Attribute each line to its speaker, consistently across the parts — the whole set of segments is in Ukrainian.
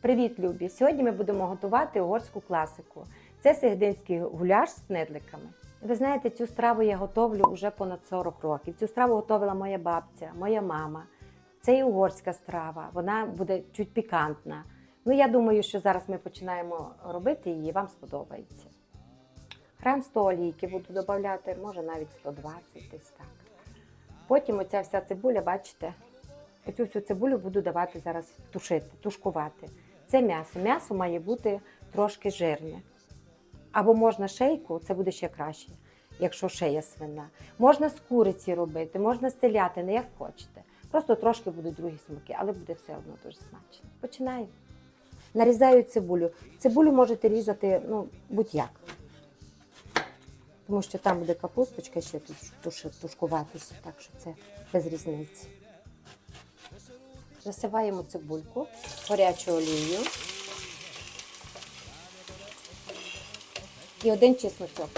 Speaker 1: Привіт, любі! Сьогодні ми будемо готувати угорську класику. Це сегединський гуляш з кнедликами. Ви знаєте, цю страву я готовлю вже понад 40 років. Цю страву готувала моя бабця, моя мама. Це і угорська страва, вона буде чуть пікантна. Ну, я думаю, що зараз ми починаємо робити її, вам сподобається. Грам 100 олійки буду додавати, може навіть 120 десь так. Потім оця вся цибуля, бачите, оцю всю цибулю буду давати зараз тушити, тушкувати. Це м'ясо. М'ясо має бути трошки жирне. Або можна шейку, це буде ще краще, якщо шея свина. Можна з куриці робити, можна з телятини, як хочете. Просто трошки будуть другі смаки, але буде все одно дуже смачно. Починаємо. Нарізаю цибулю. Цибулю можете різати ну, будь-як. Тому що там буде капусточка ще тушкуватися, так що це без різниці. Засипаємо цибульку, горячу олію і один чесночок.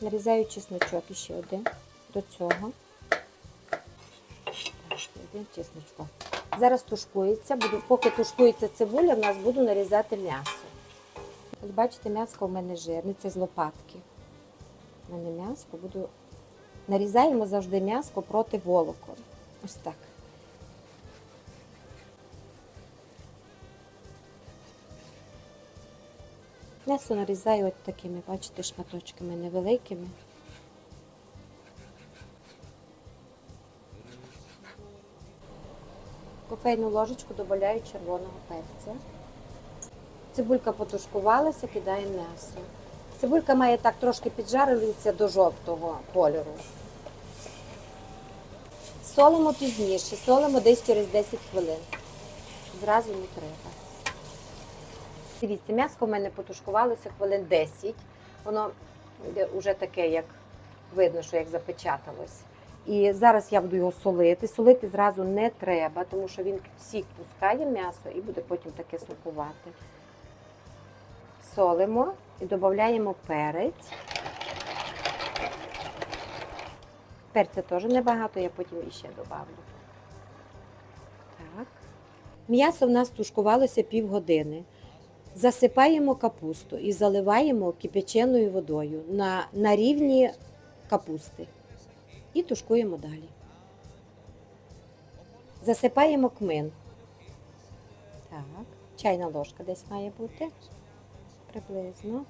Speaker 1: Нарізаю чесночок і ще один до цього. Один чесночок. Зараз тушкується, буду, поки тушкується цибуля, в нас буду нарізати м'ясо. Ось бачите, м'ясо в мене жирне, це з лопатки. У мене м'ясо буду. Нарізаємо завжди м'ясо проти волокон. Ось так. М'ясо нарізаю от такими, бачите, шматочками невеликими. Кофейну ложечку додаю червоного перця. Цибулька потушкувалася, кидаємо м'ясо. Цибулька має так трошки піджаритися до жовтого кольору. Солимо пізніше, солимо десь через 10 хвилин. Зразу не треба. Дивіться, м'ясо в мене потушкувалося хвилин 10. Воно вже таке, як видно, що як запечаталось. І зараз я буду його солити. Солити зразу не треба, тому що він сік пускає м'ясо і буде потім таке смакувати. Солимо і додаємо перець. Перця теж небагато, я потім іще додавлю. Так. М'ясо в нас тушкувалося півгодини. Засипаємо капусту і заливаємо кипяченою водою на, на рівні капусти. І тушкуємо далі. Засипаємо кмин. Так, чайна ложка десь має бути. Приблизно.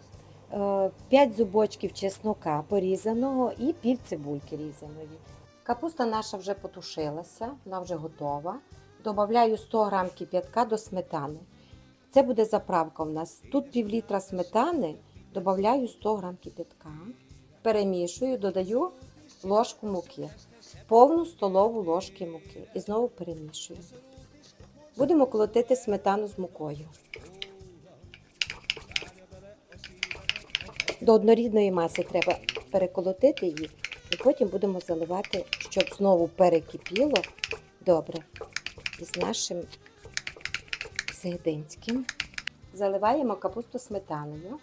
Speaker 1: 5 зубочків чеснока порізаного і пів цибульки різаної. Капуста наша вже потушилася, вона вже готова. Добавляю 100 г кип'ятка до сметани. Це буде заправка у нас. Тут пів літра сметани, додаю 100 г кип'ятка, перемішую, додаю ложку муки, повну столову ложки муки. І знову перемішую. Будемо колотити сметану з мукою. До однорідної маси треба переколотити її, і потім будемо заливати, щоб знову перекипіло добре із нашим Сегединським. Заливаємо капусту сметаною.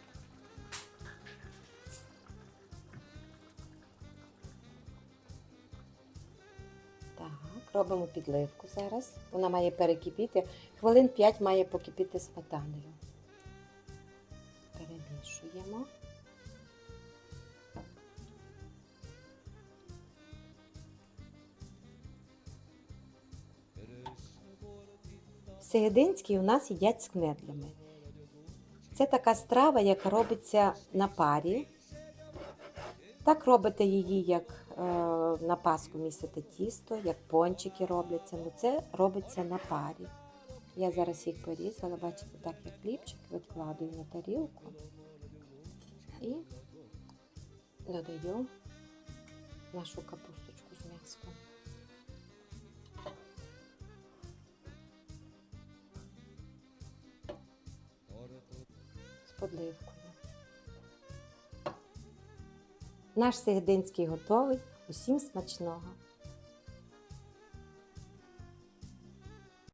Speaker 1: Так, робимо підливку зараз. Вона має перекипіти. Хвилин 5 має покипіти сметаною. Перемішуємо. Сегединський у нас їдять з кнедлями. Це така страва, яка робиться на парі. Так робите її, як е, на паску місите тісто, як пончики робляться. Ну це робиться на парі. Я зараз їх порізала, бачите, так як хлібчик, відкладую на тарілку і додаю нашу капусточку з м'яском. Подливкою. Наш сегединський готовий. Усім смачного!